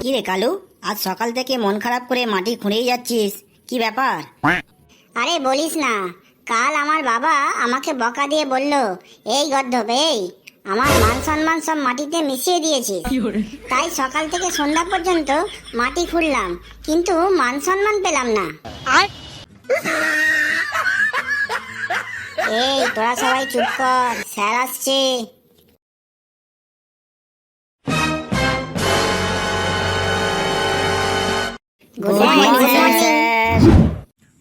কি রে কালু? আজ সকাল থেকে মন খারাপ করে মাটি খুঁড়েই যাচ্ছিস। কি ব্যাপার? আরে বলিস না। কাল আমার বাবা আমাকে বকা দিয়ে বলল এই গদ্ধব এই আমার মান সম্মান সব মাটিতে মিশিয়ে দিয়েছে তাই সকাল থেকে সন্ধ্যা পর্যন্ত মাটি খুঁড়লাম কিন্তু মান সম্মান পেলাম না। এই তোরা সবাই চুপ কর। স্যার আসছে। Good morning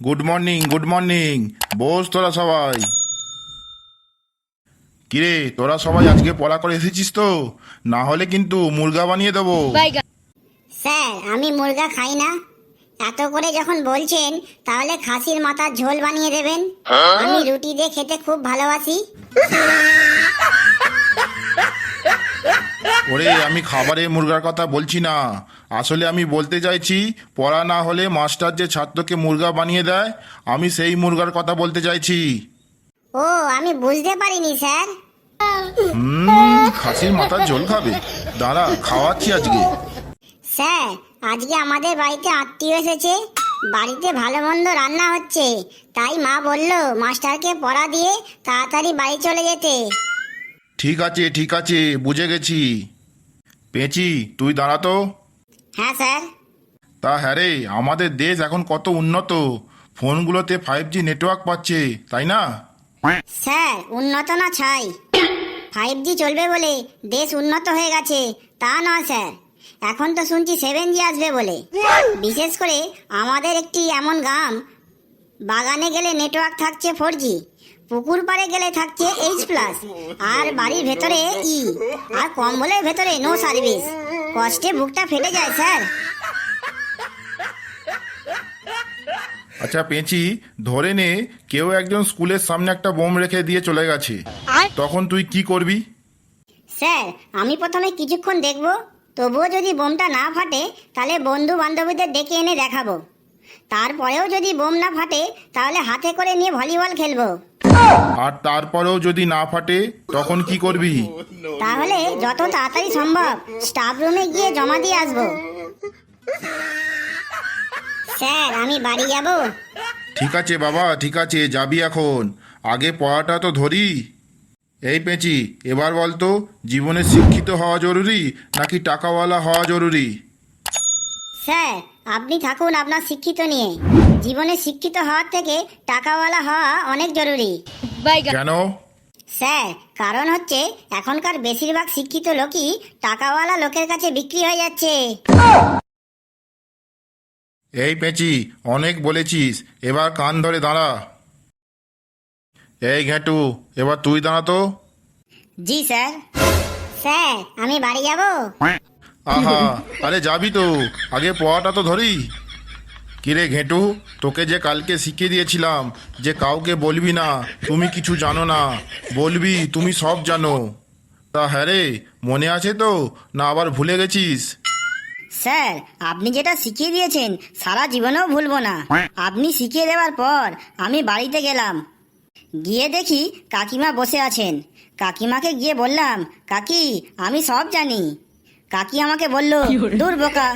good morning good morning boss তোরা সবাই। কিরে তোরা সবাই আজকে পড়া করে এসেছিস তো? না হলে কিন্তু মুরগা বানিয়ে দেবো। স্যার আমি মুরগা খাই না। এত করে যখন বলছেন তাহলে খাসির মাথার ঝোল বানিয়ে দেবেন। আমি রুটি দিয়ে খেতে খুব ভালোবাসি। ওরে আমি খাবারে মুরগার কথা বলছি না। আসলে আমি বলতে চাইছি পড়া না হলে মাস্টার যে ছাত্রকে মুরগা বানিয়ে দেয় আমি সেই মুরগার কথা বলতে চাইছি। ও আমি বুঝতে পারিনি স্যার। হুম খাসির মাথার ঝোল খাবে। দাঁড়া খাওয়াচ্ছি আজকে। স্যার আজকে আমাদের বাড়িতে আত্মীয় এসেছে। বাড়িতে ভালো মন্দ রান্না হচ্ছে। তাই মা বলল মাস্টারকে পড়া দিয়ে তাড়াতাড়ি বাড়ি চলে যেতে। ঠিক আছে ঠিক আছে বুঝে গেছি। পেঁচি তুই দাঁড়া তো। হ্যাঁ স্যার। তা হ্যাঁ রে আমাদের দেশ এখন কত উন্নত। ফোনগুলোতে ফাইভ জি নেটওয়ার্ক পাচ্ছে তাই না? স্যার উন্নত না ছাই। ফাইভ জি চলবে বলে দেশ উন্নত হয়ে গেছে। তা নয় স্যার। এখন তো শুনছি সেভেন জি আসবে বলে। বিশেষ করে আমাদের একটি এমন গ্রাম বাগানে গেলে নেটওয়ার্ক থাকছে ফোর জি পুকুর পাড়ে গেলে থাকছে এইচ প্লাস আর বাড়ির ভেতরে ই আর কম্বলের ভেতরে নো সার্ভিস কষ্টে বুকটা ফেটে যায় স্যার। আচ্ছা পেঁচি ধরে নে কেউ একজন স্কুলের সামনে একটা বোম রেখে দিয়ে চলে গেছে। তখন তুই কি করবি? স্যার আমি প্রথমে কিছুক্ষণ দেখব। তবুও যদি বোমটা না ফাটে তাহলে বন্ধু বান্ধবীদের ডেকে এনে দেখাবো। তারপরেও যদি বোম না ফাটে তাহলে হাতে করে নিয়ে ভলিবল খেলব। আর তারপরেও যদি না ফাটে তখন কি করবি? তাহলে যত তাড়াতাড়ি সম্ভব স্টাফ রুমে গিয়ে জমা দিয়ে আসব। স্যার আমি বাড়ি যাব? ঠিক আছে বাবা ঠিক আছে যাবি এখন। আগে পড়াটা তো ধরি। এই পেঁচি এবার বলতো জীবনে শিক্ষিত হওয়া জরুরি নাকি টাকাওয়ালা হওয়া জরুরি? স্যার আপনি থাকুন আপনার শিক্ষিত নিয়ে। জীবনে শিক্ষিত হওয়ার থেকে টাকাওয়ালা হওয়া অনেক জরুরি। কেন? স্যার কারণ হচ্ছে এখনকার বেশিরভাগ শিক্ষিত লোকই টাকাওয়ালা লোকের কাছে বিক্রি হয়ে যাচ্ছে। এই পেঁচি অনেক বলেছিস এবার কান ধরে দাঁড়া। এই ঘেঁটু এবার তুই দাঁড়া তো। জি স্যার। স্যার আমি বাড়ি যাব? আহা আরে যাবি তো। আগে পড়াটা তো ধরি। কিরে ঘেঁটু তোকে যে কালকে শিখিয়ে দিয়েছিলাম যে কাউকে বলবি না তুমি কিছু জানো না। বলবি তুমি সব জানো। তা হ্যাঁ রে মনে আছে তো? না আবার ভুলে গেছিস? স্যার আপনি যেটা শিখিয়ে দিয়েছেন সারা জীবনেও ভুলবো না। আপনি শিখিয়ে দেওয়ার পর আমি বাড়িতে গেলাম। গিয়ে দেখি কাকিমা বসে আছেন। কাকিমাকে গিয়ে বললাম কাকি আমি সব জানি। কাকি আমাকে বলল দূর বোকা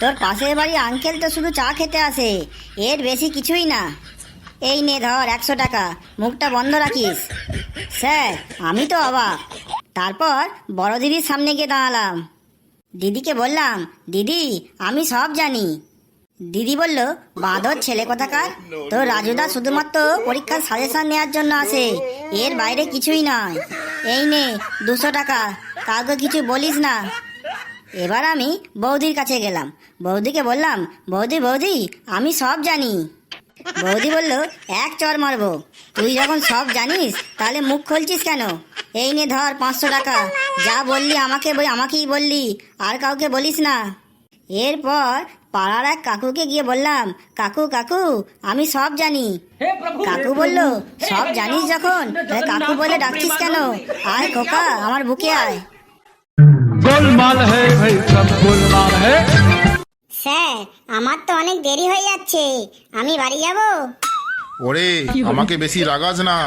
তোর পাশের বাড়ি আঙ্কেল তো শুধু চা খেতে আসে এর বেশি কিছুই না। এই নে ধর একশো টাকা মুখটা বন্ধ রাখিস। স্যার আমি তো অবাক। তারপর বড় দিদির সামনে গিয়ে দাঁড়ালাম। দিদিকে বললাম দিদি আমি সব জানি। দিদি বলল, বাঁদর ছেলে কোথাকার? তো রাজুদা শুধুমাত্র পরীক্ষার সাজেশন নেওয়ার জন্য আসে। এর বাইরে কিছুই নয় এই নে, দুশো টাকা। কাউকে কিছু বলিস না। এবার আমি বৌদির কাছে গেলাম। বৌদিকে বললাম, বৌদি বৌদি, আমি সব জানি। বৌদি বলল, এক চর মারবো। তুই যখন সব জানিস, তাহলে মুখ খুলছিস কেন? এই নে ধর পাঁচশো টাকা। যা বললি আমাকে বই আমাকেই বললি। আর কাউকে বলিস না। এরপর পাড়ার এক কাকুকে গিয়ে বললাম কাকু কাকু আমি সব জানি। কাকু বলল সব জানিস যখন? কাকু বলে ডাকছিস কেন? আয় খোকা আমার বুকে আয়। স্যার আমার তো অনেক দেরি হয়ে যাচ্ছে। আমি বাড়ি যাব? ওরে আমাকে বেশি রাগাস না।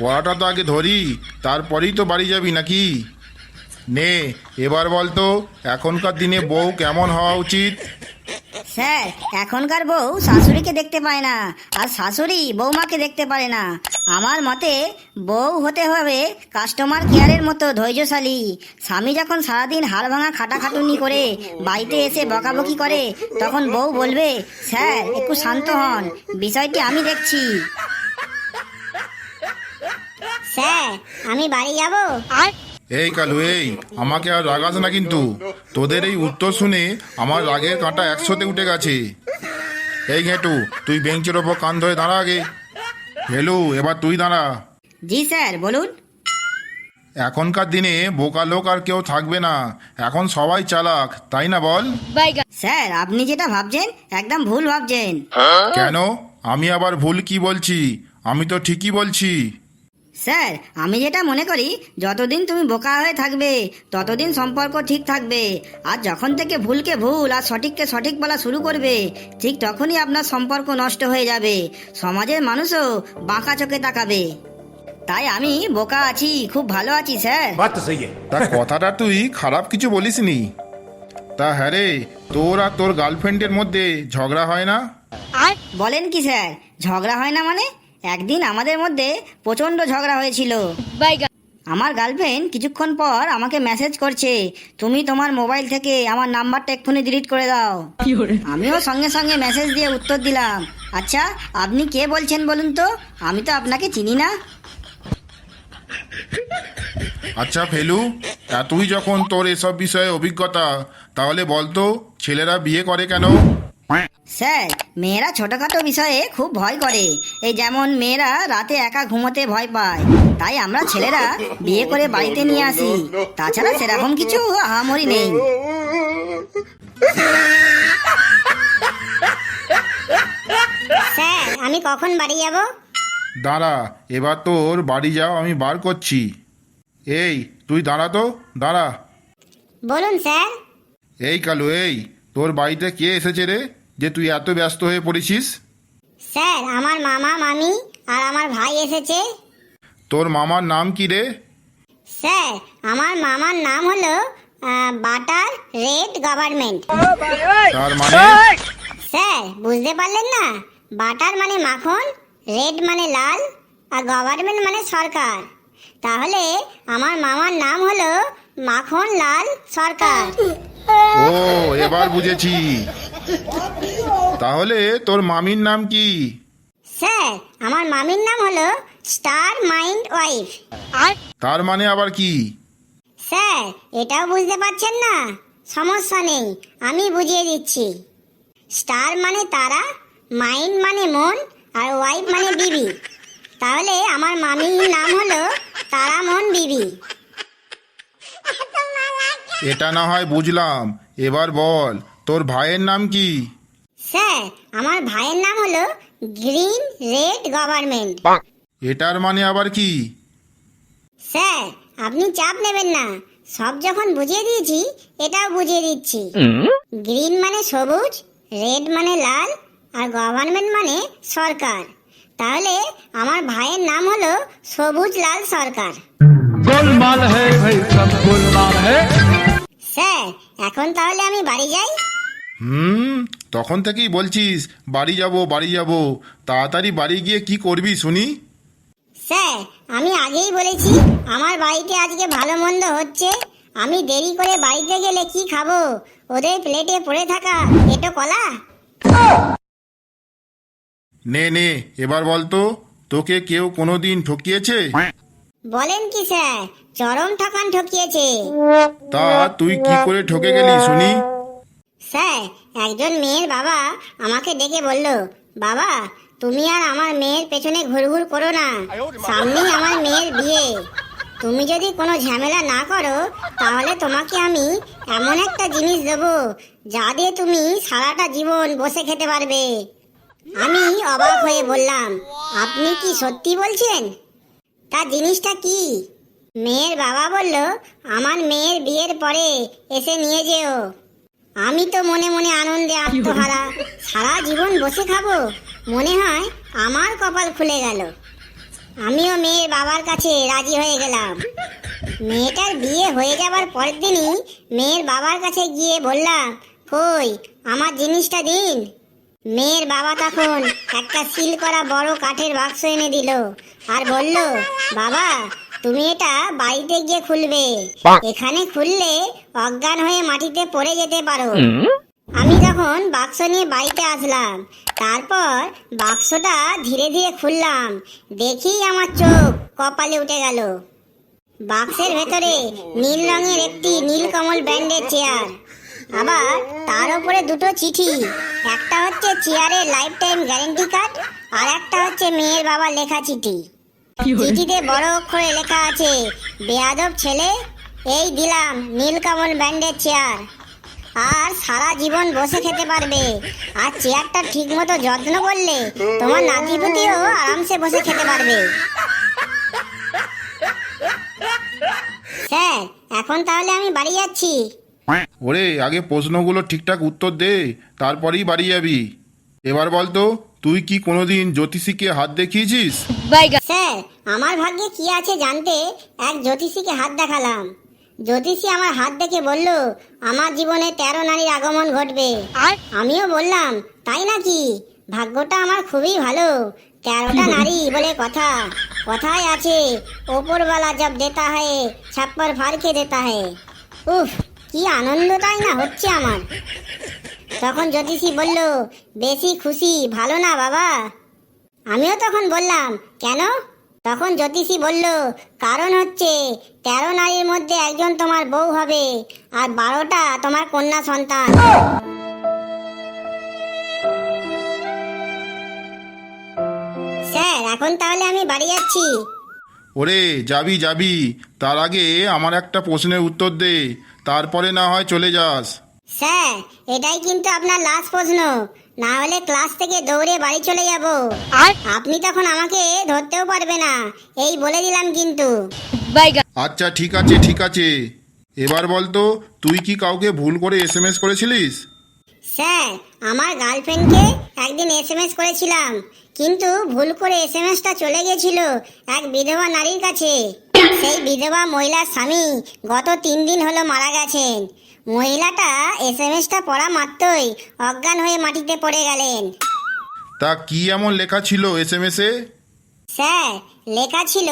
পড়াটা তো আগে ধরি তারপরেই তো বাড়ি যাবি নাকি? নে এবার বলতো এখনকার দিনে বউ কেমন হওয়া উচিত? স্যার এখনকার বউ শাশুড়িকে দেখতে পায় না আর শাশুড়ি বৌমাকে দেখতে পারে না। আমার মতে বউ হতে হবে কাস্টমার কেয়ারের মতো ধৈর্যশালী। স্বামী যখন সারাদিন হাড় ভাঙা খাটাখাটুনি করে বাড়িতে এসে বকাবকি করে তখন বউ বলবে স্যার একটু শান্ত হন বিষয়টি আমি দেখছি। স্যার আমি বাড়ি যাব? এই কালু এই আমাকে আর রাগাস না কিন্তু? তোদের এই উত্তর শুনে আমার রাগের কাঁটা একশোতে উঠে গেছে। এই ঘেটু তুই বেঞ্চের ওপর কান ধরে দাঁড়া আগে। হেলু এবার তুই দাঁড়া। জি স্যার বলুন। এখনকার দিনে বোকা লোক আর কেউ থাকবে না। এখন সবাই চালাক তাই না বল? স্যার আপনি যেটা ভাবছেন একদম ভুল ভাবছেন। কেন? আমি আবার ভুল কি বলছি? আমি তো ঠিকই বলছি। স্যার আমি যেটা মনে করি যতদিন তুমি বোকা হয়ে থাকবে ততদিন সম্পর্ক ঠিক থাকবে। আর যখন থেকে ভুলকে ভুল আর সঠিককে সঠিক বলা শুরু করবে ঠিক তখনই আপনার সম্পর্ক নষ্ট হয়ে যাবে। সমাজের মানুষও বাঁকা চোখে তাকাবে। তাই আমি বোকা আছি খুব ভালো আছি স্যার। কথাটা তুই খারাপ কিছু বলিসনি। তা হ্যাঁ রে তোর আর তোর গার্লফ্রেন্ডের মধ্যে ঝগড়া হয় না? আর বলেন কি স্যার? ঝগড়া হয় না মানে? একদিন আমাদের মধ্যে প্রচণ্ড ঝগড়া হয়েছিল। আমার গার্লফ্রেন্ড কিছুক্ষণ পর আমাকে মেসেজ করছে তুমি তোমার মোবাইল থেকে আমার নাম্বারটা এক্ষুনি ডিলিট করে দাও। আমিও সঙ্গে সঙ্গে মেসেজ দিয়ে উত্তর দিলাম আচ্ছা আপনি কে বলছেন বলুন তো? আমি তো আপনাকে চিনি না। আচ্ছা ফেলু তা তুই যখন তোর এসব বিষয়ে অভিজ্ঞতা তাহলে বলতো ছেলেরা বিয়ে করে কেন? স্যার মেয়েরা ছোটখাটো বিষয়ে খুব ভয় করে। এই যেমন মেয়েরা রাতে একা ঘুমোতে ভয় পায় তাই আমরা ছেলেরা বিয়ে করে বাড়িতে নিয়ে আসি। তাছাড়া সেরকম কিছু আহামরি নেই। স্যার আমি কখন বাড়ি যাব? দাঁড়া এবার তোর বাড়ি যাও আমি বার করছি। এই তুই দাঁড়া তো দাঁড়া। বলুন স্যার। এই কালু এই তোর বাড়িতে কে এসেছে রে? যে তুই এত ব্যস্ত হয়ে পড়েছিস? স্যার আমার মামা মামি আর আমার ভাই এসেছে। তোর মামার নাম কি রে? স্যার আমার মামার নাম হলো বাটার রেড গভর্নমেন্ট। তার মানে? স্যার বুঝতে পারলেন না? বাটার মানে মাখন রেড মানে লাল আর গভর্নমেন্ট মানে সরকার। তাহলে আমার মামার নাম হলো মাখন লাল সরকার। ও এবার বুঝেছি। তাহলে তোর মামির নাম কি? স্যার আমার মামির নাম হলো স্টার মাইন্ড ওয়াইফ। আর? তার মানে আবার কি? স্যার এটাও বুঝতে পারছেন না? সমস্যা নেই আমি বুঝিয়ে দিচ্ছি। স্টার মানে তারা মাইন্ড মানে মন আর ওয়াইফ মানে বিবি। তাহলে আমার মামির নাম হলো তারা মন বিবি। এটা না হয় বুঝলাম এবার বল তোর ভাইয়ের নাম কি? স্যার আমার ভাইয়ের নাম হলো গ্রিন রেড গভর্নমেন্ট। এটার মানে আবার কি? স্যার আপনি চাপ নেবেন না। সব যখন বুঝিয়ে দিয়েছি এটাও বুঝিয়ে দিচ্ছি। গ্রিন মানে সবুজ রেড মানে লাল আর গভর্নমেন্ট মানে সরকার। তাহলে আমার ভাইয়ের নাম হলো সবুজ লাল সরকার। স্যার এখন তাহলে আমি বাড়ি যাই? হুম তখন থেকেই বলছিস বাড়ি যাব বাড়ি যাব। তাড়াতাড়ি বাড়ি গিয়ে কি করবি শুনি? স্যার আমি আগেই বলেছি আমার বাড়িতে আজকে ভালো মন্দ হচ্ছে। আমি দেরি করে বাড়িতে গেলে কি খাব? ওদের প্লেটে পড়ে থাকা এটো কলা? নে নে এবার বলতো তোকে কেউ কোনোদিন ঠকিয়েছে? বলেন কি স্যার চরম ঠকান ঠকিয়েছে। তা তুই কি করে ঠকে গেলি শুনি? স্যার, একজন মেয়ের বাবা আমাকে ডেকে বলল, বাবা, তুমি আর আমার মেয়ের পেছনে ঘুরঘুর করো না। সামনেই আমার মেয়ের বিয়ে। তুমি যদি কোনো ঝামেলা না করো, তাহলে তোমাকে আমি এমন একটা জিনিস দেবো, যা দিয়ে তুমি সারাটা জীবন বসে খেতে পারবে। আমি অবাক হয়ে বললাম, আপনি কি সত্যি বলছেন? তা জিনিসটা কি? মেয়ের বাবা বলল, আমার মেয়ের বিয়ের পরে এসে নিয়ে যেও। আমি তো মনে মনে আনন্দে আত্মহারা। সারা জীবন বসে খাব? মনে হয় আমার কপাল খুলে গেল। আমিও মেয়ের বাবার কাছে রাজি হয়ে গেলাম। মেয়েটার বিয়ে হয়ে যাবার পরের দিনই মেয়ের বাবার কাছে গিয়ে বললাম কই আমার জিনিসটা দিন। মেয়ের বাবা তখন একটা সিল করা বড় কাঠের বাক্স এনে দিল আর বলল বাবা তুমি এটা বাড়িতে গিয়ে খুলবে। এখানে খুললে অজ্ঞান হয়ে মাটিতে পড়ে যেতে পারো। আমি যখন বাক্স নিয়ে বাড়িতে আসলাম তারপর বাক্সটা ধীরে ধীরে খুললাম। দেখি আমার চোখ কপালে উঠে গেল। বাক্সের ভেতরে নীল রঙের একটি নীলকমল ব্র্যান্ডের চেয়ার। আবার তার উপরে দুটো চিঠি। একটা হচ্ছে চেয়ারের লাইফ টাইম গ্যারেন্টি কার্ড আর একটা হচ্ছে মেয়ের বাবার লেখা চিঠি। চিঠিতে বড় অক্ষরে লেখা আছে বেয়াদব ছেলে এই দিলাম নীলকমল ব্যান্ডের চেয়ার। আর সারা জীবন বসে খেতে পারবে। আর চেয়ারটা ঠিক মতো যত্ন করলে তোমার নাতিপুতিও আরামসে বসে খেতে পারবে। স্যার এখন তাহলে আমি বাড়ি যাচ্ছি। ওরে আগে প্রশ্নগুলো ঠিকঠাক উত্তর দে তারপরেই বাড়ি যাবি। এবার বলতো তুই কি কোনোদিন জ্যোতিষীকে হাত দেখিয়েছিস? স্যার আমার ভাগ্যে কি আছে জানতে এক জ্যোতিষীকে হাত দেখালাম। জ্যোতিষী আমার হাত দেখে বলল আমার জীবনে তেরো নারীর আগমন ঘটবে। আর? আমিও বললাম তাই নাকি? ভাগ্যটা আমার খুবই ভালো। তেরোটা নারী বলে কথা। কথায় আছে ওপরওয়ালা জব দেতা হয় ছাপ্পর ফারকে দেতা হয়। উফ কি আনন্দ তাই না হচ্ছে আমার। তখন জ্যোতিষী বলল বেশি খুশি ভালো না বাবা। আমিও তখন বললাম কেন? তখন জ্যোতিষী বলল কারণ হচ্ছে তেরো নারীর মধ্যে একজন তোমার বউ হবে আর বারোটা তোমার কন্যা সন্তান। স্যার এখন তাহলে আমি বাড়ি যাচ্ছি। ওরে যাবি যাবি। তার আগে আমার একটা প্রশ্নের উত্তর দে। তারপরে না হয় চলে যাস। স্যার এটাই কিন্তু আপনার লাস্ট প্রশ্ন। না হলে ক্লাস থেকে দৌড়ে বাড়ি চলে যাব। আর? আপনি তখন আমাকে ধরতেও পারবে না। এই বলে দিলাম কিন্তু। আচ্ছা ঠিক আছে ঠিক আছে। এবার বলতো তুই কি কাউকে ভুল করে এসএমএস করেছিলিস? স্যার আমার গার্লফ্রেন্ডকে একদিন এসএমএস করেছিলাম। কিন্তু ভুল করে এসএমএসটা চলে গেছিল এক বিধবা নারীর কাছে। সেই বিধবা মহিলার স্বামী গত তিন দিন হলো মারা গেছেন। মহিলাটা এস এম এসটা পড়া মাত্রই অজ্ঞান হয়ে মাটিতে পড়ে গেলেন। তা কি এমন লেখা ছিল এসএমএস? এ স্যার লেখা ছিল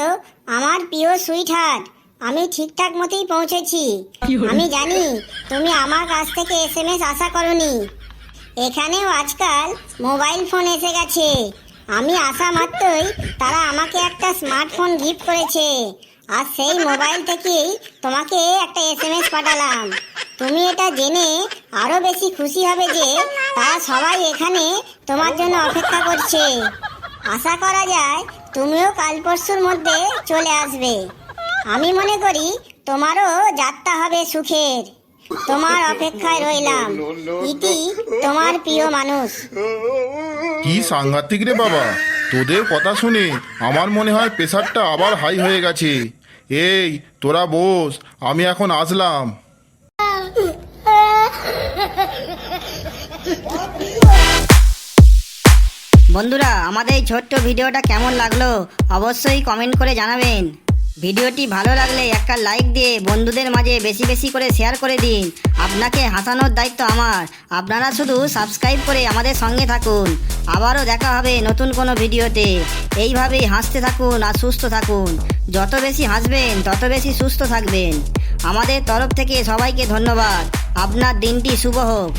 আমার প্রিয় সুইট হার্ট আমি ঠিকঠাক মতোই পৌঁছেছি। আমি জানি তুমি আমার কাছ থেকে এস এম এস আশা করনি। এখানেও আজকাল মোবাইল ফোন এসে গেছে। আমি আসা মাত্রই তারা আমাকে একটা স্মার্টফোন গিফট করেছে। আর সেই মোবাইল থেকেই তোমাকে একটা এসএমএস পাঠালাম। তুমি এটা জেনে আরও বেশি খুশি হবে যে তারা সবাই এখানে তোমার জন্য অপেক্ষা করছে। আশা করা যায় তুমিও কাল পরশুর মধ্যে চলে আসবে। আমি মনে করি তোমারও যাত্রা হবে সুখের। তোমার অপেক্ষায় রইলাম। ইতি তোমার প্রিয় মানুষ। কি সাংঘাতিক রে বাবা। তোদের কথা শুনে আমার মনে হয় প্রেশারটা আবার হাই হয়ে গেছে। এই, তোরা বস, আমি এখন আসলাম। বন্ধুরা, আমাদের এই ছোট্ট ভিডিওটা কেমন লাগল অবশ্যই কমেন্ট করে জানাবেন। ভিডিওটি ভালো লাগলে একটা লাইক দিয়ে বন্ধুদের মাঝে বেশি বেশি করে শেয়ার করে দিন। আপনাকে হাসানোর দায়িত্ব আমার। আপনারা শুধু সাবস্ক্রাইব করে আমাদের সঙ্গে থাকুন। আবারও দেখা হবে নতুন কোনো ভিডিওতে। এইভাবেই হাসতে থাকুন আর সুস্থ থাকুন। যত বেশি হাসবেন, তত বেশি সুস্থ থাকবেন। আমাদের তরফ থেকে সবাইকে ধন্যবাদ। আপনার দিনটি শুভ হোক।